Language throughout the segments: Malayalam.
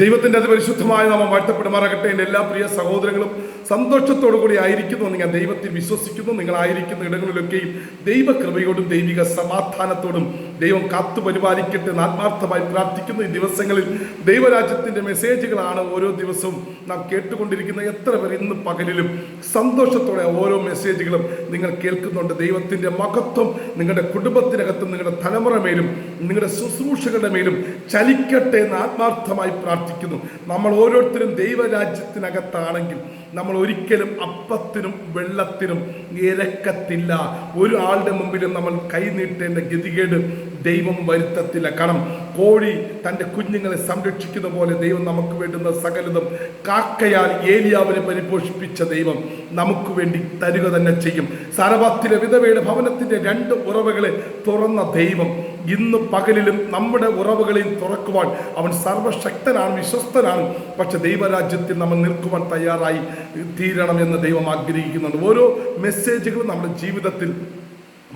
ദൈവത്തിന്റെ അതിപരിശുദ്ധമായ നാമം വാഴ്ത്തപ്പെടുമാറാകട്ടെ. എന്റെ എല്ലാ പ്രിയ സഹോദരങ്ങളും സന്തോഷത്തോടു കൂടി ആയിരിക്കുന്നു എന്ന് ഞാൻ ദൈവത്തിൽ വിശ്വസിക്കുന്നു. നിങ്ങളായിരിക്കുന്ന ഇടങ്ങളിലൊക്കെയും ദൈവകൃപയോടും ദൈവിക സമാധാനത്തോടും ദൈവം കാത്തു പരിപാലിക്കട്ടെ എന്ന് ആത്മാർത്ഥമായി പ്രാർത്ഥിക്കുന്ന ഈ ദിവസങ്ങളിൽ ദൈവരാജ്യത്തിന്റെ മെസ്സേജുകളാണ് ഓരോ ദിവസവും നാം കേട്ടുകൊണ്ടിരിക്കുന്ന എത്ര പേർ ഇന്ന് പകലിലും സന്തോഷത്തോടെ ഓരോ മെസ്സേജുകളും നിങ്ങൾ കേൾക്കുന്നുണ്ട്. ദൈവത്തിന്റെ മഹത്വം നിങ്ങളുടെ കുടുംബത്തിനകത്തും നിങ്ങളുടെ തലമുറ മേലും നിങ്ങളുടെ ശുശ്രൂഷകളുടെ മേലും ചലിക്കട്ടെ എന്ന് ആത്മാർത്ഥമായി പ്രാർത്ഥിക്കുന്നു. നമ്മൾ ഓരോരുത്തരും ദൈവരാജ്യത്തിനകത്താണെങ്കിൽ നമ്മൾ ഒരിക്കലും അപ്പത്തിനും വെള്ളത്തിനും ഇരക്കത്തില്ല ഒരാളുടെ മുമ്പിലും നമ്മൾ കൈനീട്ടേണ്ട ഗതികേട് ദൈവം വരുത്തത്തില്ല. കാരണം കോഴി തന്റെ കുഞ്ഞുങ്ങളെ സംരക്ഷിക്കുന്ന പോലെ ദൈവം നമുക്ക് വേണ്ടുന്ന സകലതും കാക്കയാൽ ഏലിയാവിനെ പരിപോഷിപ്പിച്ച ദൈവം നമുക്ക് വേണ്ടി തരുക തന്നെ ചെയ്യും. സാരവാത്തിലെ വിധവയുടെ ഭവനത്തിന്റെ രണ്ട് ഉറവകളെ തുറന്ന ദൈവം ഇന്ന് പകലിലും നമ്മുടെ ഉറവുകളെയും തുറക്കുവാൻ അവൻ സർവശക്തനാണ് വിശ്വസ്തനാണ്. പക്ഷെ ദൈവരാജ്യത്തിൽ നമ്മൾ നിൽക്കുവാൻ തയ്യാറായി തീരണം എന്ന് ദൈവം ആഗ്രഹിക്കുന്നുണ്ട്. ഓരോ മെസ്സേജുകളും നമ്മുടെ ജീവിതത്തിൽ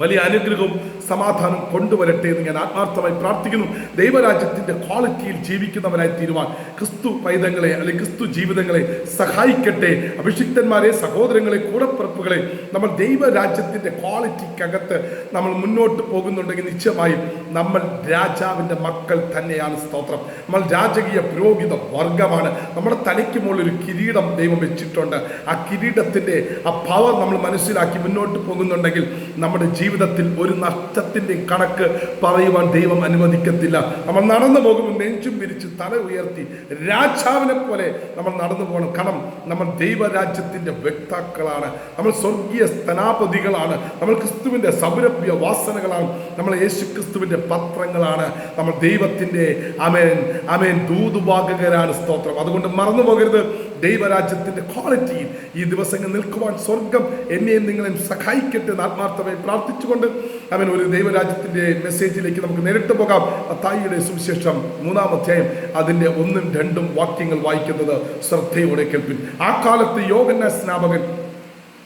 വലിയ അനുഗ്രഹവും സമാധാനം കൊണ്ടുവരട്ടെ എന്ന് ഞാൻ ആത്മാർത്ഥമായി പ്രാർത്ഥിക്കുന്നു. ദൈവരാജ്യത്തിന്റെ ക്വാളിറ്റിയിൽ ജീവിക്കുന്നവരായി തീരുവാൻ ക്രിസ്തു പൈതങ്ങളെ അല്ലെങ്കിൽ ക്രിസ്തു ജീവിതങ്ങളെ സഹായിക്കട്ടെ. അഭിഷിക്തന്മാരെ സഹോദരങ്ങളെ കൂടപ്പിറപ്പുകളെ നമ്മൾ ദൈവരാജ്യത്തിന്റെ ക്വാളിറ്റിക്കകത്ത് നമ്മൾ മുന്നോട്ട് പോകുന്നുണ്ടെങ്കിൽ നിശ്ചയമായും നമ്മൾ രാജാവിന്റെ മക്കൾ തന്നെയാണ് സ്തോത്രം. നമ്മൾ രാജകീയ പുരോഹിത വർഗമാണ്. നമ്മുടെ തലയ്ക്ക് മുകളിൽ ഒരു കിരീടം ദൈവം വെച്ചിട്ടുണ്ട്. ആ കിരീടത്തിന്റെ ആ പവർ നമ്മൾ മനസ്സിലാക്കി മുന്നോട്ട് പോകുന്നുണ്ടെങ്കിൽ നമ്മുടെ ജീവിതത്തിൽ ഒരു നഷ്ടത്തിന്റെ കണക്ക് പറയുവാൻ ദൈവം അനുവദിക്കത്തില്ല. നമ്മൾ നടന്നു പോകുമ്പോൾ നെഞ്ചും പിരിച്ച് തല ഉയർത്തി രാജാവിനെ പോലെ നമ്മൾ നടന്നു പോകണം. കാരണം നമ്മൾ ദൈവരാജ്യത്തിന്റെ വ്യക്താക്കളാണ്. നമ്മൾ സ്വർഗീയ സ്ഥാനാപതികളാണ് നമ്മൾ ക്രിസ്തുവിന്റെ സൗരഭ്യ വാസനകളാണ്. നമ്മൾ യേശു ക്രിസ്തുവിന്റെ പത്രങ്ങളാണ്. നമ്മൾ ദൈവത്തിന്റെ അമേൻ അമേൻ ദൂതുവാകകരാണ് സ്തോത്രം. അതുകൊണ്ട് മറന്നു പോകരുത്. ദൈവരാജ്യത്തിന്റെ ക്വാളിറ്റിയിൽ ഈ ദിവസങ്ങൾ നിൽക്കുവാൻ സ്വർഗം എന്നെയും നിങ്ങളെയും സഹായിക്കട്ടെ എന്ന് ആത്മാർത്ഥമായി പ്രാർത്ഥിച്ചുകൊണ്ട് അവൻ ഒരു ദൈവരാജ്യത്തിന്റെ മെസ്സേജിലേക്ക് നമുക്ക് നേരിട്ട് പോകാം. തായിയുടെ സുവിശേഷം മൂന്നാം അധ്യായം അതിന്റെ ഒന്നും രണ്ടും വാക്യങ്ങൾ വായിക്കുന്നത് ശ്രദ്ധയോടെ കേൾപ്പിൻ. ആ കാലത്ത് യോഗന സ്നാപകൻ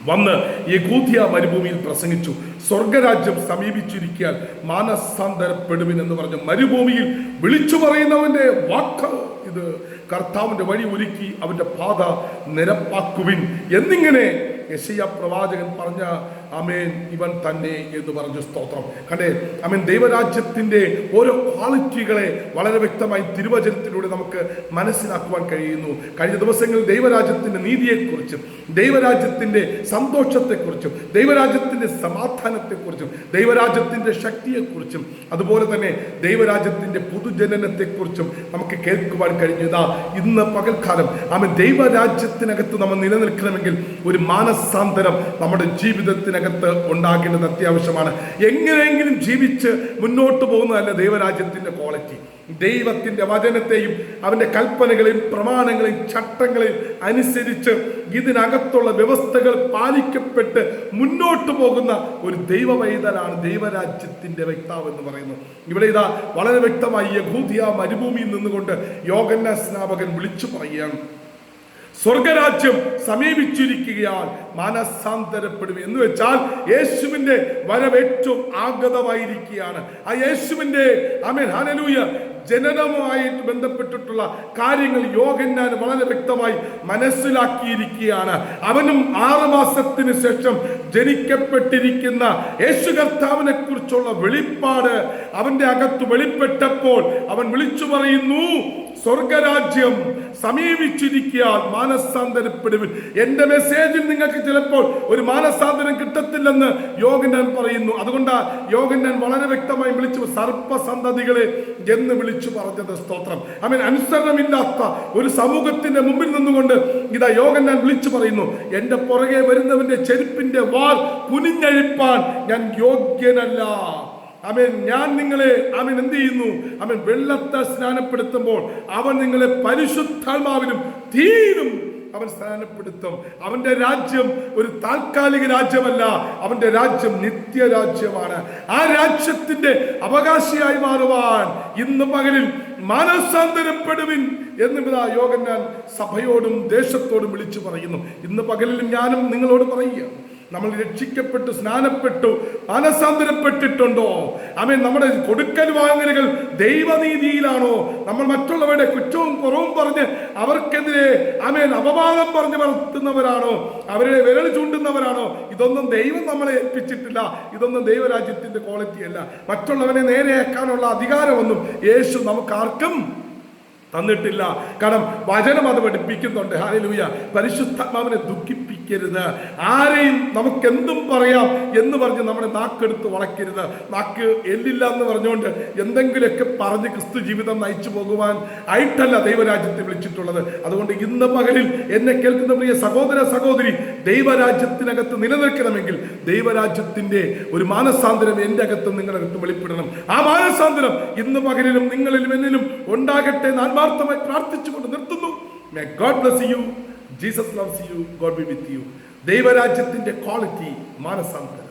വന്ന് യകൂഥിയ മരുഭൂമിയിൽ പ്രസംഗിച്ചു. സ്വർഗരാജ്യം സമീപിച്ചിരിക്കാൻ മാനസാന്തരപ്പെടുവിൻ എന്ന് പറഞ്ഞു മരുഭൂമിയിൽ വിളിച്ചു പറയുന്നവന്റെ വാക്ക് ഇത് കർത്താവിന്റെ വഴി ഒരുക്കി അവന്റെ പാത നിരപ്പാക്കുവിൻ. എന്നിങ്ങനെ യശയ പ്രവാചകൻ പറഞ്ഞ അമേൻ ഇവൻ തന്നെ എന്ന് പറഞ്ഞ സ്തോത്രം. കണ്ടേ? അമേൻ ദൈവരാജ്യത്തിന്റെ ഓരോ ക്വാളിറ്റികളെ വളരെ വ്യക്തമായി തിരുവചനത്തിലൂടെ നമുക്ക് മനസ്സിലാക്കുവാൻ കഴിയുന്നു. കഴിഞ്ഞ ദിവസങ്ങളിൽ ദൈവരാജ്യത്തിന്റെ നീതിയെക്കുറിച്ചും ദൈവരാജ്യത്തിന്റെ സന്തോഷത്തെക്കുറിച്ചും ദൈവരാജ്യത്തിന്റെ സമാധാനത്തെക്കുറിച്ചും ദൈവരാജ്യത്തിന്റെ ശക്തിയെക്കുറിച്ചും അതുപോലെ തന്നെ ദൈവരാജ്യത്തിന്റെ പുതുജനനത്തെക്കുറിച്ചും നമുക്ക് കേൾക്കുവാൻ കഴിഞ്ഞു. ഇതാ ഇന്ന് പകൽക്കാലം ആമേൻ ദൈവരാജ്യത്തിനകത്ത് നമ്മൾ നിലനിൽക്കണമെങ്കിൽ ഒരു മാനസാന്തരം നമ്മുടെ ജീവിതത്തിനകത്ത് ഉണ്ടാകേണ്ടത് അത്യാവശ്യമാണ്. എങ്ങനെയെങ്കിലും ജീവിച്ച് മുന്നോട്ട് പോകുന്നതല്ല ദൈവരാജ്യത്തിന്റെ ക്വാളിറ്റി ദൈവത്തിന്റെ വചനത്തെയും അവന്റെ കൽപ്പനകളെയും പ്രമാണങ്ങളെയും ചട്ടങ്ങളെയും അനുസരിച്ച് ഇതിനകത്തുള്ള വ്യവസ്ഥകൾ പാലിക്കപ്പെട്ട് മുന്നോട്ട് പോകുന്ന ഒരു ദൈവവൈതലാണ് ദൈവരാജ്യത്തിന്റെ വ്യക്താവ് എന്ന് പറയുന്നു ഇവിടെ ഇതാ വളരെ വ്യക്തമായി യഹൂദിയ മരുഭൂമിയിൽ നിന്നുകൊണ്ട് യോഗന്ന സ്നാപകൻ വിളിച്ചു പറയുകയാണ്. സ്വർഗരാജ്യം സമീപിച്ചിരിക്കുകയാൽ മാനസാന്തരപ്പെടും എന്ന് വെച്ചാൽ യേശുവിന്റെ വരവ് ഏറ്റവും ആഗതമായിരിക്കുകയാണ്. ആ യേശുവിന്റെ അമേൻ ഹനലൂയ ജനനവുമായി ബന്ധപ്പെട്ടിട്ടുള്ള കാര്യങ്ങൾ യോഗന്നാൻ വളരെ വ്യക്തമായി മനസ്സിലാക്കിയിരിക്കുകയാണ്. അവനും ആറ് മാസത്തിന് ശേഷം ജനിക്കപ്പെട്ടിരിക്കുന്ന യേശു കർത്താവിനെ കുറിച്ചുള്ള വെളിപ്പാട് അവന്റെ അകത്ത് വെളിപ്പെട്ടപ്പോൾ അവൻ വിളിച്ചു പറയുന്നു സ്വർഗരാജ്യം സമീപിച്ചിരിക്കാൻ മാനസാന്തരപ്പെടുവിൻ. എന്റെ മെസ്സേജിൽ നിങ്ങൾക്ക് ചിലപ്പോൾ ഒരു മാനസാന്തരം കിട്ടത്തില്ലെന്ന് യോഗന്നൻ പറയുന്നു. അതുകൊണ്ട് യോഗന്നൻ വളരെ വ്യക്തമായി വിളിച്ചു സർപ്പസന്തതികളെ എന്ന് വിളിച്ചു പറഞ്ഞത് സ്തോത്രം. അവൻ അനുസരണമില്ലാത്ത ഒരു സമൂഹത്തിന്റെ മുമ്പിൽ നിന്നുകൊണ്ട് ഇതാ യോഗന്നൻ വിളിച്ചു പറയുന്നു. എന്റെ പുറകെ വരുന്നവന്റെ ചെരുപ്പിന്റെ വാൾ കുനിഞ്ഞഴിപ്പാൻ ഞാൻ യോഗ്യനല്ല. അവൻ ഞാൻ നിങ്ങളെ അവൻ എന്ത് ചെയ്യുന്നു? അവൻ വെള്ളത്തെ സ്നാനപ്പെടുത്തുമ്പോൾ അവൻ നിങ്ങളെ പരിശുദ്ധാത്മാവിനും തീരും അവൻ സ്നാനപ്പെടുത്തും. അവന്റെ രാജ്യം ഒരു താൽക്കാലിക രാജ്യമല്ല. അവന്റെ രാജ്യം നിത്യരാജ്യമാണ്. ആ രാജ്യത്തിന്റെ അവകാശിയായി മാറുവാൻ ഇന്ന് പകലിൽ മാനസാന്തരപ്പെടുവിൻ എന്നിതാ യോഗൻ ഞാൻ സഭയോടും ദേശത്തോടും വിളിച്ചു പറയുന്നു. ഇന്ന് പകലിലും ഞാനും നിങ്ങളോട് പറയുക നമ്മൾ രക്ഷിക്കപ്പെട്ടു സ്നാനപ്പെട്ടു മാനസാന്തരപ്പെട്ടിട്ടുണ്ടോ? ആമേൻ. നമ്മുടെ കൊടുക്കൽ വാങ്ങലുകൾ ദൈവനീതിയിലാണോ? നമ്മൾ മറ്റുള്ളവരുടെ കുറ്റവും കുറവും പറഞ്ഞ് അവർക്കെതിരെ ആമേൻ അപവാദം പറഞ്ഞ് വളർത്തുന്നവരാണോ? അവരുടെ വിരൽ ചൂണ്ടുന്നവരാണോ? ഇതൊന്നും ദൈവം നമ്മളെ ഏൽപ്പിച്ചിട്ടില്ല. ഇതൊന്നും ദൈവരാജ്യത്തിന്റെ ക്വാളിറ്റി അല്ല. മറ്റുള്ളവനെ നേരെയാക്കാനുള്ള അധികാരമൊന്നും യേശു നമുക്ക് ആർക്കും തന്നിട്ടില്ല. കാരണം വചനം അത് പഠിപ്പിക്കുന്നുണ്ട്. ഹാലലൂയ പരിശുദ്ധാത്മാവിനെ ദുഃഖിപ്പിക്കരുത്. ആരെയും നമുക്കെന്തും പറയാം എന്ന് പറഞ്ഞ് നമ്മുടെ നാക്കെടുത്ത് വളയ്ക്കരുത്. നാക്ക് എല്ലില്ല എന്ന് പറഞ്ഞുകൊണ്ട് എന്തെങ്കിലുമൊക്കെ പറഞ്ഞ് ക്രിസ്തു ജീവിതം നയിച്ചു പോകുവാൻ ആയിട്ടല്ല ദൈവരാജ്യത്തെ വിളിച്ചിട്ടുള്ളത്. അതുകൊണ്ട് ഇന്ന് പകലിൽ എന്നെ കേൾക്കുന്ന പ്രിയ സഹോദര സഹോദരി ദൈവരാജ്യത്തിനകത്ത് നിലനിൽക്കണമെങ്കിൽ ദൈവരാജ്യത്തിന്റെ ഒരു മാനസാന്തരം എന്റെ അകത്തും അകത്ത് വെളിപ്പെടണം. ആ മാനസാന്തരം ഇന്ന് പകലിലും നിങ്ങളിലും എന്നിലും ഉണ്ടാകട്ടെ എന്ന് ആത്മാർത്ഥമായി പ്രാർത്ഥിച്ചുകൊണ്ട് നിർത്തുന്നു. May God bless you Jesus loves you God be with you ദൈവരാജ്യത്തിന്റെ ക്വാളിറ്റി മാനസാന്തരം.